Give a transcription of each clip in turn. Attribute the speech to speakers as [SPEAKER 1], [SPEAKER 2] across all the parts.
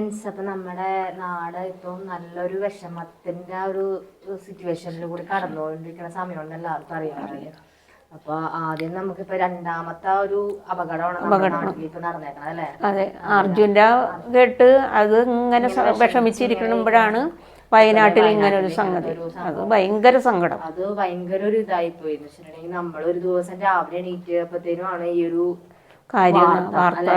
[SPEAKER 1] Friends അപ്പൊ നമ്മുടെ നാട് ഇപ്പം നല്ലൊരു വിഷമത്തിന്റെ ആ ഒരു സിറ്റുവേഷനിൽ കൂടി കടന്നുകൊണ്ടിരിക്കുന്ന സമയമുണ്ട് എല്ലാവർക്കും അറിയാമല്ലോ അപ്പൊ ആദ്യം നമുക്ക് നമുക്കിപ്പോ രണ്ടാമത്തെ ഒരു അപകടമാണ് ഇപ്പൊ നടന്നേക്കണത് അല്ലേ?
[SPEAKER 2] അതെ അർജുന്റെ കേട്ട് അത് ഇങ്ങനെ വിഷമിച്ചിരിക്കുമ്പോഴാണ് വയനാട്ടിൽ ഇങ്ങനെ ഒരു സംഗതി. അത് ഭയങ്കര സങ്കടം.
[SPEAKER 1] അത് ഭയങ്കര ഒരു ഇതായി പോയി എന്ന് വെച്ചിട്ടുണ്ടെങ്കിൽ നമ്മൾ ഒരു ദിവസം രാവിലെ എണീറ്റപ്പോഴത്തേനുമാണ് ഈ ഒരു
[SPEAKER 2] കാര്യം വാർത്ത വാർത്ത.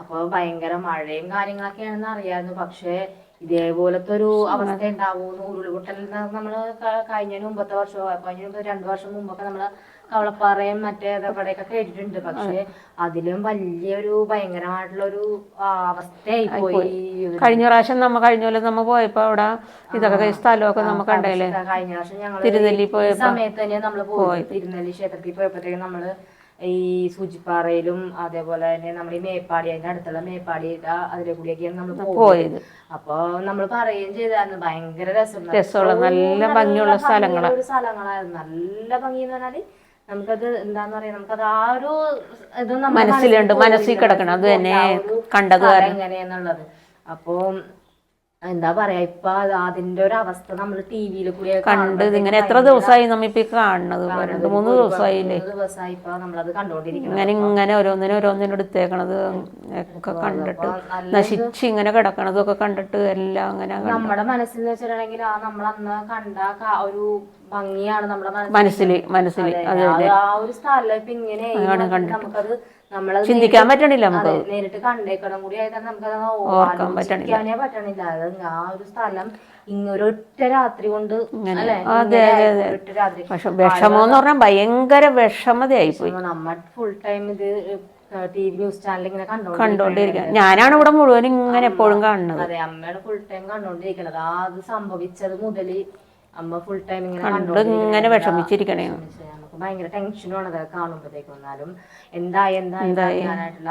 [SPEAKER 1] അപ്പൊ ഭയങ്കര മഴയും കാര്യങ്ങളൊക്കെയാണെന്ന് അറിയായിരുന്നു. പക്ഷെ ഇതേപോലത്തെ ഒരു അവസ്ഥ ഉണ്ടാവുമെന്ന് ഉരുൾപൊട്ടൽ നമ്മൾ ക- കഴിഞ്ഞ മുമ്പത്തെ വർഷം കഴിഞ്ഞ മുമ്പ് രണ്ടു വർഷം മുമ്പൊക്കെ നമ്മൾ കവളപ്പാറയും മറ്റേ ഇതവിടെയൊക്കെ കേട്ടിട്ടുണ്ട്. പക്ഷെ അതിലും വലിയൊരു ഭയങ്കരമായിട്ടുള്ള ഒരു അവസ്ഥയായി പോയി.
[SPEAKER 2] കഴിഞ്ഞ പ്രാവശ്യം നമ്മ കഴിഞ്ഞ പോലെ നമ്മ പോയപ്പോ അവിടെ ഇതൊക്കെ സ്ഥലമൊക്കെ നമ്മ കണ്ടല്ലേ
[SPEAKER 1] കഴിഞ്ഞ പ്രാവശ്യം ഞങ്ങൾ
[SPEAKER 2] തിരുനെല്ലി
[SPEAKER 1] പോയ സമയത്ത് തന്നെ നമ്മൾ പോയി തിരുനെല്ലി ക്ഷേത്രത്തിൽ പോയപ്പോഴത്തേക്കും നമ്മൾ ഈ സൂചിപ്പാറയിലും അതേപോലെ തന്നെ നമ്മുടെ ഈ മേപ്പാടി അതിന്റെ അടുത്തുള്ള മേപ്പാടി അതിലെ കൂടിയൊക്കെയാണ് നമ്മൾ പോയത്. അപ്പൊ നമ്മൾ പറയുകയും ചെയ്തായിരുന്നു. ഭയങ്കര രസം
[SPEAKER 2] രസമുള്ള നല്ല ഭംഗിയുള്ള
[SPEAKER 1] സ്ഥലങ്ങളാണ് സ്ഥലങ്ങളായിരുന്നു. നല്ല ഭംഗി എന്ന് പറഞ്ഞാൽ നമുക്കത് എന്താന്ന് പറയാ നമുക്കത് ആ ഒരു ഇത്
[SPEAKER 2] മനസ്സിലുണ്ട്,
[SPEAKER 1] മനസ്സിൽ
[SPEAKER 2] കിടക്കണം. അത് തന്നെ കണ്ടത്
[SPEAKER 1] എങ്ങനെയാന്നുള്ളത്. അപ്പൊ എന്താ പറയാ ഇപ്പൊ അത് അതിന്റെ ഒരു അവസ്ഥ നമ്മൾ ടി വിയിൽ കൂടി
[SPEAKER 2] കണ്ട് ഇങ്ങനെ എത്ര ദിവസമായി നമ്മ കാണണത് രണ്ട് മൂന്ന് ദിവസമായില്ലേ
[SPEAKER 1] ദിവസമായി ഇപ്പൊ നമ്മളത് കണ്ടോണ്ടിരിക്കുന്നത്
[SPEAKER 2] ഇങ്ങനെ ഇങ്ങനെ ഓരോന്നിനും ഓരോന്നിനും എടുത്തേക്കണത് ഒക്കെ കണ്ടിട്ട്. നശിച്ച് ഇങ്ങനെ കിടക്കണതൊക്കെ കണ്ടിട്ട് എല്ലാം അങ്ങനെ
[SPEAKER 1] നമ്മുടെ മനസ്സിൽ വെച്ചിട്ടുണ്ടെങ്കിൽ ആ നമ്മൾ അന്ന് കണ്ട ഒരു ഭംഗിയാണ് നമ്മുടെ മനസ്സിൽ
[SPEAKER 2] മനസ്സിൽ
[SPEAKER 1] ആ ഒരു സ്ഥലം ഇപ്പൊ ഇങ്ങനെ നമുക്കത് നമ്മളത്
[SPEAKER 2] ചിന്തിക്കാൻ പറ്റണില്ല നമുക്ക്.
[SPEAKER 1] നേരിട്ട് കണ്ടേക്കണം കൂടി ആയതാണ് നമുക്കത്
[SPEAKER 2] ഓർക്കാൻ പറ്റണില്ല.
[SPEAKER 1] പറ്റണില്ല. അത് ആ ഒരു സ്ഥലം ഇങ്ങൊരൊറ്റ രാത്രി കൊണ്ട്
[SPEAKER 2] അതെ, അതെ, അതെ. പക്ഷെ വിഷമം എന്ന് പറഞ്ഞാൽ ഭയങ്കര വിഷമതയായി പോയി
[SPEAKER 1] നമ്മൾ ഫുൾ ടൈം ഇത് ടി വി ന്യൂസ് ചാനൽ ഇങ്ങനെ കണ്ടോണ്ടിരിക്കും.
[SPEAKER 2] കണ്ടോണ്ടിരിക്കുക ഞാനാണ് ഇവിടെ മുഴുവൻ ഇങ്ങനെ എപ്പോഴും കാണുന്നത്.
[SPEAKER 1] അതെ അമ്മയാണ് ഫുൾ ടൈം കണ്ടോണ്ടിരിക്കണത്. ആ അത് സംഭവിച്ചത് മുതൽ അമ്മ ഫുൾ ടൈം ഇങ്ങനെ
[SPEAKER 2] കണ്ടു ഇങ്ങനെ വിഷമിച്ചിരിക്കണേ.
[SPEAKER 1] നമുക്ക് ഭയങ്കര ടെൻഷനാണ് അത് കാണുമ്പോഴത്തേക്കും എന്നാലും എന്താ എന്തായി പറയാനായിട്ടുള്ള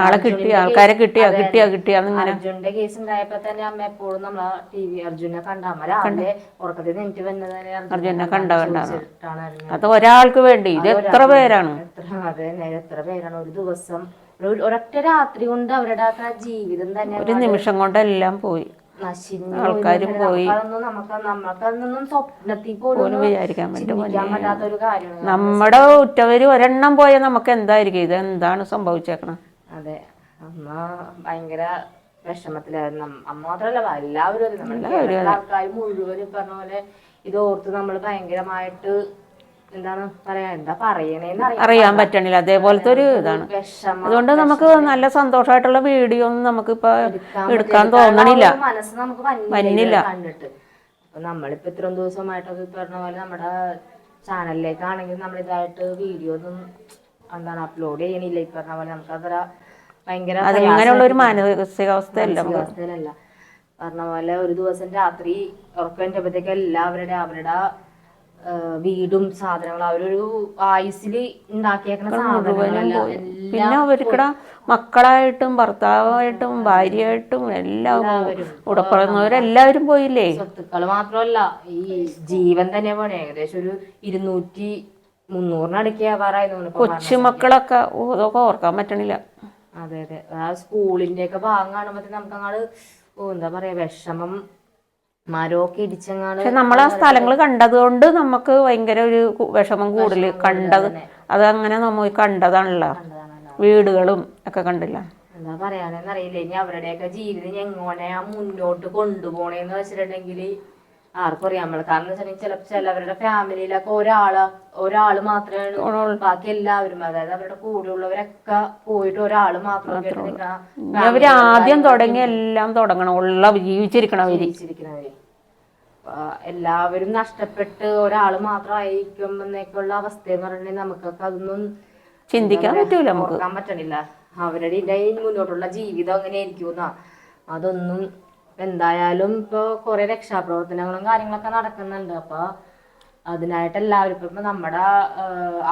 [SPEAKER 2] ആളെ കിട്ടി
[SPEAKER 1] അർജുനന്റെ
[SPEAKER 2] ആൾക്കാരെ കിട്ടിയാ? കിട്ടിയാ? കിട്ടിയാ?
[SPEAKER 1] അർജുന്റെ കേസ് ഉണ്ടായപ്പോ തന്നെ അമ്മ എപ്പോഴും നമ്മളെ ടി വി അർജുനെ കണ്ട. അമ്മ രാവിലെ ഉറക്കത്തിൽ എനിക്ക് വന്നത്
[SPEAKER 2] അർജുനെ കണ്ട കണ്ടാണ്.
[SPEAKER 1] ചോദിച്ചിട്ടാണ്
[SPEAKER 2] അത് ഒരാൾക്ക് വേണ്ടി. ഇത് എത്ര പേരാണ്?
[SPEAKER 1] അതെ നേരെ എത്ര പേരാണ്? ഒരു ദിവസം ഒരു ഒരൊറ്റ രാത്രി കൊണ്ട് അവരുടെ ആ ജീവിതം തന്നെ
[SPEAKER 2] ഒരു നിമിഷം കൊണ്ടെല്ലാം പോയി. ആൾക്കാരും പോയി.
[SPEAKER 1] പോലും
[SPEAKER 2] വിചാരിക്കാൻ പറ്റും നമ്മുടെ ഉറ്റവര് ഒരെണ്ണം പോയാൽ നമുക്ക് എന്തായിരിക്കും? ഇത് എന്താണ് സംഭവിച്ചേക്കണം?
[SPEAKER 1] അതെ. അമ്മ ഭയങ്കര വിഷമത്തിലായിരുന്നു. അമ്മ മാത്രല്ല എല്ലാവരും ആൾക്കാർ മുഴുവൻ പറഞ്ഞ പോലെ ഇത് ഓർത്ത് നമ്മൾ ഭയങ്കരമായിട്ട് എന്താണ് പറയാ എന്താ പറയണേന്ന് അറിയാം
[SPEAKER 2] അറിയാൻ പറ്റണില്ല. അതേപോലത്തെ ഒരു ഇതാണ്. അതുകൊണ്ട് നമുക്ക് നല്ല സന്തോഷമായിട്ടുള്ള വീഡിയോ ഒന്നും നമുക്കിപ്പോ എടുക്കാൻ. തോന്നണില്ല.
[SPEAKER 1] മനസ്സ് നമുക്ക് വന്നില്ല കണ്ടിട്ട്. അപ്പൊ നമ്മളിപ്പോ ഇത്രയും ദിവസമായിട്ടൊക്കെ പറഞ്ഞ പോലെ നമ്മുടെ ചാനലിലേക്കാണെങ്കിൽ നമ്മൾ ഇതായിട്ട് വീഡിയോ ഒന്നും എന്താണ് അപ്ലോഡ് ചെയ്യണില്ല. ഈ പറഞ്ഞ പോലെ നമുക്കതൊരു ഭയങ്കര
[SPEAKER 2] അങ്ങനെയുള്ള ഒരു മാനസികാവസ്ഥയല്ല നമുക്ക്.
[SPEAKER 1] അവസ്ഥയിലല്ല പറഞ്ഞ പോലെ ഒരു ദിവസം രാത്രി ഉറക്കം എല്ലാവരുടെ അവരുടെ വീടും സാധനങ്ങളും അവരൊരു ആയുസിൽ ഉണ്ടാക്കിയേക്കുന്ന സാധനങ്ങളെല്ലാം
[SPEAKER 2] പിന്നെ അവർക്കിടെ മക്കളായിട്ടും ഭർത്താവായിട്ടും ഭാര്യയായിട്ടും എല്ലാം കൂടെ പിറന്നവരെല്ലാവരും പോയില്ലേ?
[SPEAKER 1] സ്വത്തുക്കൾ മാത്രമല്ല ഈ ജീവൻ തന്നെ പോണേ. ഏകദേശം ഒരു ഇരുന്നൂറ്റി മുന്നൂറിനടുക്കി ആവാറായിരുന്നു.
[SPEAKER 2] കൊച്ചുമക്കളൊക്കെ ഇതൊക്കെ ഓർക്കാൻ പറ്റണില്ല.
[SPEAKER 1] അതെ അതെ. ആ സ്കൂളിന്റെ ഒക്കെ ഭാഗം കാണുമ്പോ നമുക്ക് അങ്ങോട്ട് എന്താ പറയാ വിഷമം മരമൊക്കെ ഇടിച്ചങ്ങാട്
[SPEAKER 2] പക്ഷെ നമ്മൾ ആ സ്ഥലങ്ങൾ കണ്ടതുകൊണ്ട് നമുക്ക് ഭയങ്കര ഒരു വിഷമം കൂടുതൽ കണ്ടത് അത് നമ്മൾ കണ്ടതാണല്ലോ.
[SPEAKER 1] കണ്ടതാണല്ലോ.
[SPEAKER 2] വീടുകളും ഒക്കെ കണ്ടില്ല.
[SPEAKER 1] എന്താ പറയാനെന്നറിയില്ല ഇനി അവരുടെയൊക്കെ ജീവിതം എങ്ങനെ മുന്നോട്ട് കൊണ്ടുപോണേന്ന് വെച്ചിട്ടുണ്ടെങ്കിൽ ആർക്കും അറിയാൻ പാടില്ല. കാരണം വെച്ചിട്ടുണ്ടെങ്കിൽ ചിലപ്പോൾ ചിലവരുടെ ഫാമിലിയിലൊക്കെ ഒരാൾ ഒരാൾ മാത്രമേ ബാക്കി എല്ലാവരും. അതായത് അവരുടെ കൂടെ ഉള്ളവരൊക്കെ പോയിട്ട് ഒരാൾ മാത്രം
[SPEAKER 2] അവർ ആദ്യം തുടങ്ങി എല്ലാം തുടങ്ങണം. ഉള്ള ജീവിച്ചിരിക്കണവര്.
[SPEAKER 1] ജീവിച്ചിരിക്കുന്നവര് എല്ലാവരും നഷ്ടപ്പെട്ട് ഒരാൾ മാത്രമായിരിക്കും എന്നൊക്കെയുള്ള അവസ്ഥ എന്ന് പറഞ്ഞിട്ടുണ്ടെങ്കിൽ നമുക്കൊക്കെ അതൊന്നും
[SPEAKER 2] ചിന്തിക്കാൻ പറ്റൂല നമുക്ക്.
[SPEAKER 1] പറ്റണില്ല. അവരുടെ മുന്നോട്ടുള്ള ജീവിതം അങ്ങനെ ആയിരിക്കും അതൊന്നും എന്തായാലും ഇപ്പൊ കുറെ രക്ഷാപ്രവർത്തനങ്ങളും കാര്യങ്ങളൊക്കെ നടക്കുന്നുണ്ട്. അപ്പൊ അതിനായിട്ട് എല്ലാവരും ഇപ്പൊ നമ്മുടെ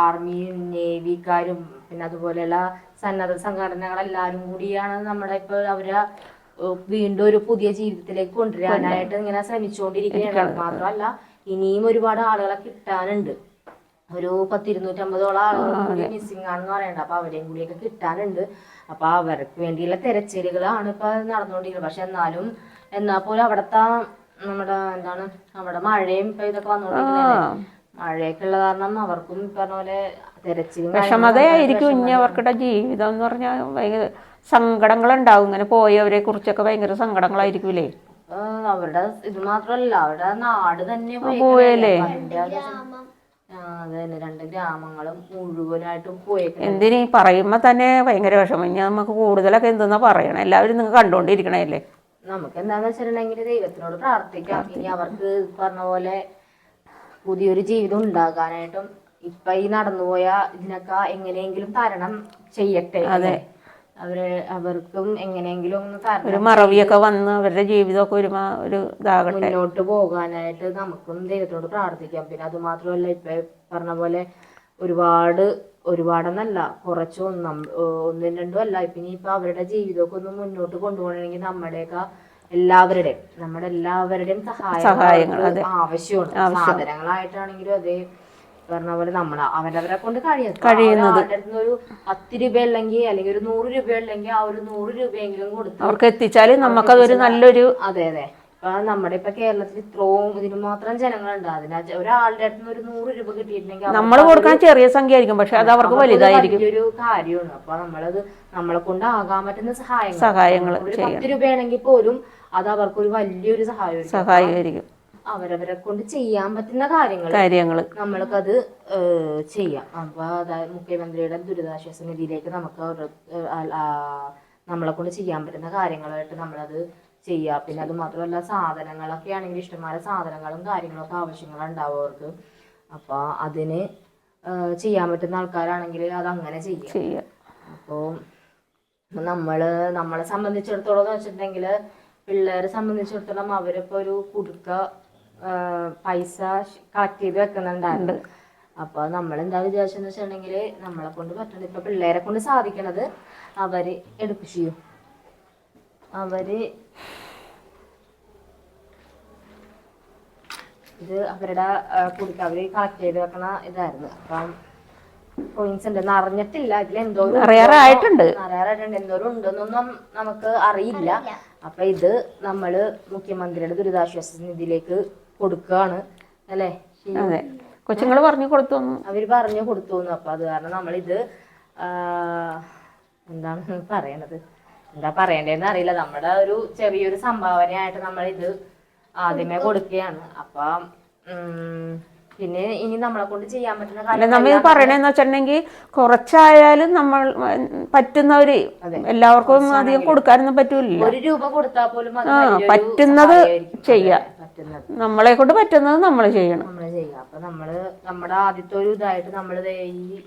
[SPEAKER 1] ആർമി നേവിക്കാരും പിന്നെ അതുപോലെയുള്ള സന്നദ്ധ സംഘടനകളെല്ലാരും കൂടിയാണ് നമ്മുടെ ഇപ്പൊ അവരെ വീണ്ടും ഒരു പുതിയ ജീവിതത്തിലേക്ക് കൊണ്ടുവരാനായിട്ട് ഇങ്ങനെ ശ്രമിച്ചുകൊണ്ടിരിക്കുകയാണ് മാത്രമല്ല ഇനിയും ഒരുപാട് ആളുകളെ കിട്ടാനുണ്ട്. ഒരു പത്തിരുന്നൂറ്റമ്പതോളം ആളുകൾ കൂടി മിസ്സിംഗ് ആണെന്ന് പറയണ്ട. അപ്പൊ അവരെയും കൂടിയൊക്കെ കിട്ടാനുണ്ട്. അപ്പൊ അവർക്ക് വേണ്ടിയുള്ള തെരച്ചിലുകളാണ് ഇപ്പൊ നടന്നുകൊണ്ടിരിക്കുന്നത് പക്ഷെ എന്നാലും എന്നാ പോലും അവിടത്തെ നമ്മുടെ എന്താണ് അവിടെ മഴയും ഇപ്പൊ ഇതൊക്കെ വന്നുകൊണ്ടിരിക്കുന്നത് മഴയൊക്കെ ഉള്ള കാരണം അവർക്കും ഈ പറഞ്ഞ പോലെ തെരച്ചിലും
[SPEAKER 2] വിഷമതയായിരിക്കും ഇനി അവർക്കുടെ ജീവിതം എന്ന് പറഞ്ഞാൽ ഭയങ്കര സങ്കടങ്ങളുണ്ടാവും. ഇങ്ങനെ പോയവരെ കുറിച്ചൊക്കെ ഭയങ്കര സങ്കടങ്ങളായിരിക്കൂലേ?
[SPEAKER 1] അവരുടെ ഇത് മാത്രല്ല അവരുടെ നാട് തന്നെ
[SPEAKER 2] പോയല്ലേ?
[SPEAKER 1] രണ്ട് ഗ്രാമങ്ങളും മുഴുവനായിട്ടും പോയേക്കും
[SPEAKER 2] എന്തിനീ പറയുമ്പോ തന്നെ ഭയങ്കര വിഷമം. ഇനി നമുക്ക് കൂടുതലൊക്കെ എന്തെന്നാ പറയണം? എല്ലാവരും നിങ്ങൾ കണ്ടുകൊണ്ടിരിക്കണല്ലേ
[SPEAKER 1] നമുക്ക് എന്താന്ന് വെച്ചിട്ടുണ്ടെങ്കിൽ ദൈവത്തിനോട് പ്രാർത്ഥിക്കാം. ഇനി അവർക്ക് പറഞ്ഞ പോലെ പുതിയൊരു ജീവിതം ഉണ്ടാകാനായിട്ടും ഇപ്പൊ ഈ നടന്നുപോയ ഇതിനൊക്കെ എങ്ങനെയെങ്കിലും തരണം ചെയ്യട്ടെ അതെ. അവർ അവർക്കും എങ്ങനെയെങ്കിലും ഒന്ന് തരണം
[SPEAKER 2] ഒരു മറവിയൊക്കെ വന്ന് അവരുടെ ജീവിതമൊക്കെ ഒരു ഒരു ഇതാകട്ടെ.
[SPEAKER 1] മുന്നോട്ട് പോകാനായിട്ട് നമുക്കും ദൈവത്തോട് പ്രാർത്ഥിക്കാം. പിന്നെ അത് മാത്രമല്ല ഇപ്പൊ പറഞ്ഞ പോലെ ഒരുപാട് ഒരുപാടെന്നല്ല. കുറച്ച് ഒന്നും ഒന്നും രണ്ടും അല്ല. ഇപ്പൊ അവരുടെ ജീവിതമൊക്കെ ഒന്ന് മുന്നോട്ട് കൊണ്ടുപോകണമെങ്കിൽ നമ്മുടെയൊക്കെ എല്ലാവരുടെയും നമ്മുടെ എല്ലാവരുടെയും സഹായം
[SPEAKER 2] സഹായങ്ങൾ,
[SPEAKER 1] ആവശ്യമാണ്. സാധനങ്ങളായിട്ടാണെങ്കിലും അതേ. പറഞ്ഞ പോലെ നമ്മൾ അവരവരെ കൊണ്ട് കഴിയും
[SPEAKER 2] കഴിയുന്നത്.
[SPEAKER 1] ഒരു പത്ത് രൂപ അല്ലെങ്കിൽ അല്ലെങ്കിൽ ഒരു നൂറ് രൂപ അല്ലെങ്കിൽ ആ ഒരു നൂറ് രൂപയെങ്കിലും കൊടുത്ത്
[SPEAKER 2] അവർക്ക് എത്തിച്ചാൽ നമുക്കതൊരു നല്ലൊരു
[SPEAKER 1] അതെ അതെ. ഇപ്പൊ നമ്മുടെ ഇപ്പൊ കേരളത്തിൽ ഇത്രയും ഇതിന് മാത്രം ജനങ്ങളുണ്ട്. അതിന് ഒരാളുടെ അടുത്ത് ഒരു നൂറ് രൂപ കിട്ടിയിട്ടുണ്ടെങ്കിൽ
[SPEAKER 2] നമ്മൾ കൊടുക്കാൻ ചെറിയ സംഖ്യ ആയിരിക്കും പക്ഷെ അത് അവർക്ക് വലുതായിരിക്കും.
[SPEAKER 1] ഒരു കാര്യമാണ്. അപ്പൊ നമ്മളത് നമ്മളെ കൊണ്ട് ആകാൻ പറ്റുന്ന സഹായങ്ങൾ.
[SPEAKER 2] സഹായങ്ങൾ
[SPEAKER 1] പത്ത് രൂപയാണെങ്കിൽ പോലും അത് അവർക്ക് ഒരു വലിയൊരു സഹായം
[SPEAKER 2] സഹായമായിരിക്കും.
[SPEAKER 1] അവരവരെ കൊണ്ട് ചെയ്യാൻ പറ്റുന്ന കാര്യങ്ങൾ
[SPEAKER 2] കാര്യങ്ങൾ
[SPEAKER 1] നമ്മൾക്കത് അത് ചെയ്യാം. അപ്പൊ അതായത് മുഖ്യമന്ത്രിയുടെ ദുരിതാശ്വാസ നിധിയിലേക്ക് നമുക്ക് നമ്മളെ കൊണ്ട് ചെയ്യാൻ പറ്റുന്ന കാര്യങ്ങളായിട്ട് നമ്മളത് ചെയ്യാം. പിന്നെ അത് മാത്രമല്ല സാധനങ്ങളൊക്കെ ആണെങ്കിൽ ഇഷ്ടംപോലെ സാധനങ്ങളും കാര്യങ്ങളൊക്കെ ആവശ്യങ്ങളുണ്ടാവും അവർക്ക്. അപ്പൊ അതിന് ചെയ്യാൻ പറ്റുന്ന ആൾക്കാരാണെങ്കിൽ അത് അങ്ങനെ ചെയ്യാം.
[SPEAKER 2] ചെയ്യുക
[SPEAKER 1] അപ്പോൾ നമ്മൾ നമ്മളെ സംബന്ധിച്ചിടത്തോളം എന്ന് വെച്ചിട്ടുണ്ടെങ്കിൽ പിള്ളേരെ സംബന്ധിച്ചിടത്തോളം അവരിപ്പോ ഒരു കുടുക്ക പൈസ കളക്ട് ചെയ്ത് വെക്കുന്നുണ്ടായിരുന്നു. അപ്പൊ നമ്മൾ എന്താ വിചാരിച്ചെന്ന് വെച്ചിട്ടുണ്ടെങ്കിൽ നമ്മളെ കൊണ്ട് പറ്റുന്നത് ഇപ്പൊ പിള്ളേരെ കൊണ്ട് സാധിക്കണത് അവർ എടുപ്പിച്ചു ചെയ്യും. അവർ ഇത് അവരുടെ കുടിക്ക അവർ കളക്ട് ചെയ്ത് വെക്കണ ഇതായിരുന്നു. അപ്പം കോയിൻസ് ഉണ്ട് അറിഞ്ഞിട്ടില്ല. ഇതിൽ എന്തോ ഒരു
[SPEAKER 2] അറിയാറായിട്ടുണ്ട്.
[SPEAKER 1] അറിയാറായിട്ടുണ്ട്. എന്തോരം ഉണ്ടെന്നൊന്നും നമുക്ക് അറിയില്ല. അപ്പൊ ഇത് നമ്മൾ മുഖ്യമന്ത്രിയുടെ ദുരിതാശ്വാസ നിധിയിലേക്ക് കൊടുക്കുകയാണ്. അല്ലേ?
[SPEAKER 2] അതെ. കൊച്ചുങ്ങൾ പറഞ്ഞു കൊടുത്തു
[SPEAKER 1] അവർ പറഞ്ഞു കൊടുത്തു അപ്പൊ അത് കാരണം നമ്മളിത് ആ, എന്താണ് പറയണത് എന്താ പറയണ്ടേന്ന് അറിയില്ല. നമ്മുടെ ഒരു ചെറിയൊരു സംഭാവനയായിട്ട് നമ്മൾ ഇത് ആദ്യമേ കൊടുക്കുകയാണ്. അപ്പൊ പിന്നെ ഇനി നമ്മളെ കൊണ്ട് ചെയ്യാൻ പറ്റുന്ന കാര്യം
[SPEAKER 2] നമ്മൾ പറയണെന്ന് വെച്ചിട്ടുണ്ടെങ്കിൽ കുറച്ചായാലും നമ്മൾ പറ്റുന്നവര് എല്ലാവർക്കും അധികം കൊടുക്കാനൊന്നും പറ്റൂല
[SPEAKER 1] ഒരു രൂപ കൊടുത്താൽ പോലും
[SPEAKER 2] പറ്റുന്നത്. ചെയ്യാം. നമ്മളെ കൊണ്ട് പറ്റുന്നത് നമ്മൾ ചെയ്യണം.
[SPEAKER 1] നമ്മൾ ചെയ്യാം. അപ്പൊ നമ്മൾ നമ്മുടെ ആദ്യത്തെ ഒരു ഇതായിട്ട് നമ്മൾ ഈ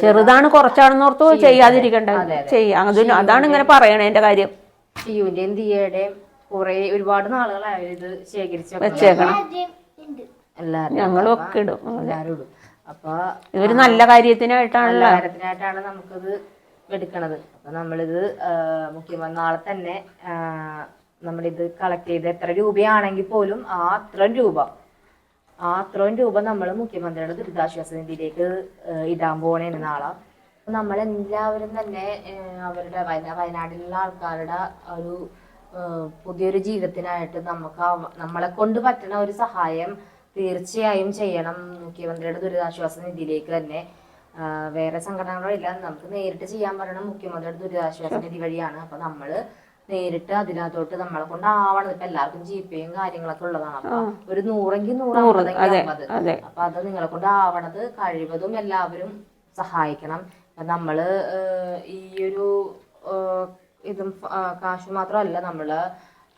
[SPEAKER 2] ചെറുതാണ് കുറച്ചാണെന്ന് ഓർത്ത് ചെയ്യാതിരിക്കണ്ട. ചെയ്യാം. അതിന് അതാണ് ഇങ്ങനെ പറയണേ എന്റെ കാര്യം.
[SPEAKER 1] ഷിയുവിന്റെയും ദിയയുടെയും കുറെ ഒരുപാട് നാളുകളായി ഇത് ശേഖരിച്ച
[SPEAKER 2] വെച്ചേക്കണം.
[SPEAKER 1] എല്ലാരും
[SPEAKER 2] ഞങ്ങളും ഒക്കെ ഇടും.
[SPEAKER 1] എല്ലാരും ഇടും. അപ്പൊ
[SPEAKER 2] ഇതൊരു നല്ല കാര്യത്തിനായിട്ടാണല്ലോ.
[SPEAKER 1] കാര്യത്തിനായിട്ടാണ് നമുക്കിത് എടുക്കണത്. അപ്പൊ നമ്മളിത് മുഖ്യമന്ത്രി നാളെ തന്നെ നമ്മളിത് കളക്ട് ചെയ്ത് എത്ര രൂപയാണെങ്കിൽ പോലും ആ അത്രയും രൂപ അത്രയും രൂപ നമ്മൾ മുഖ്യമന്ത്രിയുടെ ദുരിതാശ്വാസ നിധിയിലേക്ക് ഇടാൻ പോണേന് നാളെ. നമ്മളെല്ലാവരും തന്നെ അവരുടെ വയനാ വയനാട്ടിലുള്ള ആൾക്കാരുടെ ഒരു പുതിയൊരു ജീവിതത്തിനായിട്ട് നമുക്ക് നമ്മളെ കൊണ്ട് പറ്റുന്ന ഒരു സഹായം തീർച്ചയായും ചെയ്യണം മുഖ്യമന്ത്രിയുടെ ദുരിതാശ്വാസ നിധിയിലേക്ക് തന്നെ. വേറെ സംഘടനകളില്ല നമുക്ക് നേരിട്ട് ചെയ്യാൻ പറയണം മുഖ്യമന്ത്രിയുടെ ദുരിതാശ്വാസ നിധി വഴിയാണ്. അപ്പൊ നമ്മൾ നേരിട്ട് അതിനകത്തോട്ട് നമ്മളെ കൊണ്ട് ആവണം ഇപ്പൊ എല്ലാവർക്കും ജി പേയും കാര്യങ്ങളൊക്കെ ഉള്ളതാണ്. അപ്പൊ ഒരു നൂറെങ്കിൽ നൂറ്. അമ്പത്. അപ്പൊ അത് നിങ്ങളെ കൊണ്ട് ആവണത് കഴിവതും എല്ലാവരും സഹായിക്കണം. നമ്മൾ ഈ ഒരു ഇതും കാശ് മാത്രമല്ല നമ്മൾ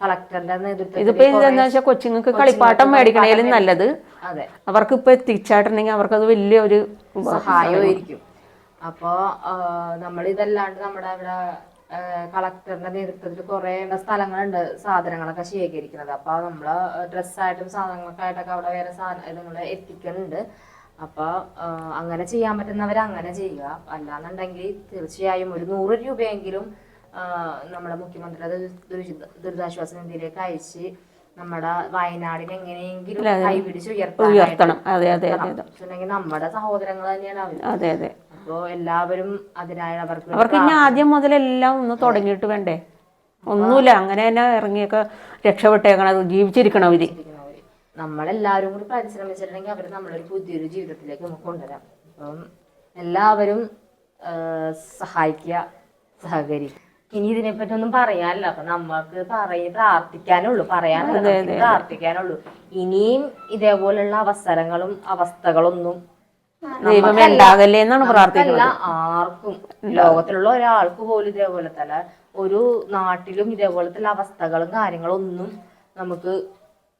[SPEAKER 1] കളക്ടറിന്റെ നേതൃത്വത്തിൽ
[SPEAKER 2] ഇതിപ്പോ വെച്ചാൽ കൊച്ചുങ്ങൾക്ക് കളിപ്പാട്ടം മേടിക്കണേലും നല്ലത്.
[SPEAKER 1] അതെ.
[SPEAKER 2] അവർക്ക് ഇപ്പൊ എത്തിച്ചാട്ടുണ്ടെങ്കിൽ അത് വലിയൊരു ഒരു
[SPEAKER 1] സഹായമായിരിക്കും അപ്പോ നമ്മൾ ഇതല്ലാണ്ട് നമ്മുടെ ഇവിടെ കളക്ടറിന്റെ നേതൃത്വത്തിൽ കുറെ സ്ഥലങ്ങളുണ്ട് സാധനങ്ങളൊക്കെ ശേഖരിക്കുന്നത്. അപ്പൊ നമ്മൾ ഡ്രസ്സായിട്ടും സാധനങ്ങളൊക്കെ ആയിട്ടൊക്കെ അവിടെ വേറെ സാധനങ്ങൾ എത്തിക്കുന്നുണ്ട്. അപ്പൊ അങ്ങനെ ചെയ്യാൻ പറ്റുന്നവർ അങ്ങനെ ചെയ്യുക. അല്ലാന്നുണ്ടെങ്കിൽ തീർച്ചയായും ഒരു നൂറ് രൂപയെങ്കിലും നമ്മുടെ മുഖ്യമന്ത്രിയുടെ ദുരിത- ദുരിതാശ്വാസ നിധിയിലേക്ക് അയച്ച് നമ്മുടെ വയനാടിനെ എങ്ങനെയെങ്കിലും കൈപിടിച്ച്
[SPEAKER 2] ഉയർത്തണം. അതെ അതെ
[SPEAKER 1] നമ്മുടെ സഹോദരങ്ങൾ തന്നെയാണ് അവർ
[SPEAKER 2] അതെ അതെ.
[SPEAKER 1] അപ്പോൾ എല്ലാവരും അതിനായി അവർക്ക്
[SPEAKER 2] അവർക്ക് ഇനി ആദ്യം മുതൽ എല്ലാം ഒന്ന് തുടങ്ങിയിട്ട് വേണ്ടേ? ഒന്നുമില്ല. അങ്ങനെ തന്നെ ഇറങ്ങിയൊക്കെ രക്ഷപ്പെട്ടേക്കണത്. ജീവിച്ചിരിക്കണം
[SPEAKER 1] അവർ നമ്മളെല്ലാവരും കൂടി പരിശ്രമിച്ചിട്ടുണ്ടെങ്കിൽ അവർ നമ്മളൊരു പുതിയൊരു ജീവിതത്തിലേക്ക് നമുക്ക് കൊണ്ടുവരാം. അപ്പം എല്ലാവരും സഹായിക്കുക സഹകരിക്കുക. ഇനി ഇതിനെപ്പറ്റി ഒന്നും പറയാനില്ല. അപ്പൊ നമ്മൾക്ക് പറയ പ്രാർത്ഥിക്കാനുള്ളൂ. പറയാനുള്ളൂ പ്രാർത്ഥിക്കാനുള്ളൂ. ഇനിയും ഇതേപോലുള്ള അവസരങ്ങളും അവസ്ഥകളൊന്നും
[SPEAKER 2] ദൈവമേ ഉണ്ടാകല്ലേ എന്നാണ് പ്രാർത്ഥിക്കുന്നത്.
[SPEAKER 1] ആർക്കും ലോകത്തിലുള്ള ഒരാൾക്ക് പോലും ഇതേപോലത്തെ അല്ല ഒരു നാട്ടിലും ഇതേപോലത്തെ അവസ്ഥകളും കാര്യങ്ങളും ഒന്നും നമുക്ക്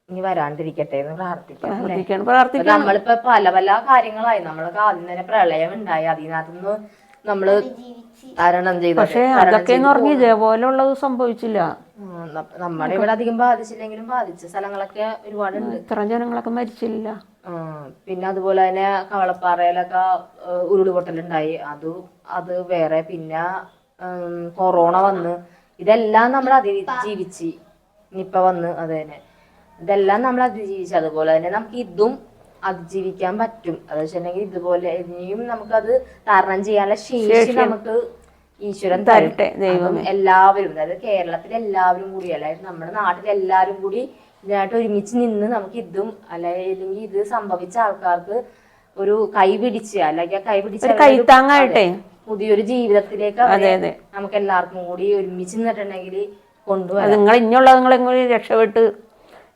[SPEAKER 1] ഇനി വരാണ്ടിരിക്കട്ടെ എന്ന് പ്രാർത്ഥിക്കാം നമ്മളിപ്പോ പല പല കാര്യങ്ങളായി. നമ്മളൊക്കെ ആദ്യം തന്നെ പ്രളയം ഉണ്ടായി അതിനകത്തുനിന്ന് നമ്മൾ തരണം ചെയ്തു.
[SPEAKER 2] പക്ഷെ അതൊക്കെ എന്ന് പറഞ്ഞ് ഇതേപോലുള്ളത് സംഭവിച്ചില്ല.
[SPEAKER 1] നമ്മുടെ ഇവിടെ അധികം ബാധിച്ചില്ലെങ്കിലും ബാധിച്ച സ്ഥലങ്ങളൊക്കെ ഒരുപാടുണ്ട്.
[SPEAKER 2] ഇത്ര ജനങ്ങളൊക്കെ മരിച്ചില്ല.
[SPEAKER 1] പിന്നെ അതുപോലെ തന്നെ കവളപ്പാറയിലൊക്കെ ഉരുളുപൊട്ടലുണ്ടായി. അത് അത് വേറെ. പിന്നെ കൊറോണ വന്ന്. ഇതെല്ലാം നമ്മൾ അതിജീവിച്ച് നിപ്പ വന്ന് അത് തന്നെ ഇതെല്ലാം നമ്മൾ അതിജീവിച്ച്. അതുപോലെ തന്നെ നമുക്ക് ഇതും അതിജീവിക്കാൻ പറ്റും. അത് വെച്ചിട്ടുണ്ടെങ്കിൽ ഇതുപോലെ ഇനിയും നമുക്കത് തരണം ചെയ്യാനുള്ള ശേഷി നമുക്ക് ഈശ്വരൻ
[SPEAKER 2] തരട്ടെ ദൈവം
[SPEAKER 1] എല്ലാവരും അതായത് കേരളത്തിലെ എല്ലാവരും കൂടി അല്ലാതെ നമ്മുടെ നാട്ടിലെ എല്ലാവരും കൂടി ഇതിനായിട്ട് ഒരുമിച്ച് നിന്ന് നമുക്ക് ഇതും അല്ലെങ്കിൽ ഇത് സംഭവിച്ച ആൾക്കാർക്ക് ഒരു കൈ പിടിച്ച് അല്ലെങ്കിൽ ആ കൈ പിടിച്ച്
[SPEAKER 2] കൈത്താങ്ങായിട്ടെ.
[SPEAKER 1] പുതിയൊരു ജീവിതത്തിലേക്ക് നമുക്ക് എല്ലാവർക്കും കൂടി ഒരുമിച്ച് നിന്നിട്ടുണ്ടെങ്കിൽ കൊണ്ടുപോകാം
[SPEAKER 2] നിങ്ങൾ ഇനിയുള്ള നിങ്ങളെങ്ങനെ രക്ഷപ്പെട്ട്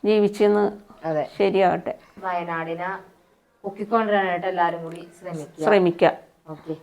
[SPEAKER 2] ജീവിച്ചെന്ന്
[SPEAKER 1] അതെ.
[SPEAKER 2] ശരിയാകട്ടെ
[SPEAKER 1] വയനാടിനെ പൊക്കിക്കൊണ്ടുവരാനായിട്ട് എല്ലാവരും കൂടി ശ്രമിക്കുക.
[SPEAKER 2] ശ്രമിക്കാം
[SPEAKER 1] ഓക്കെ.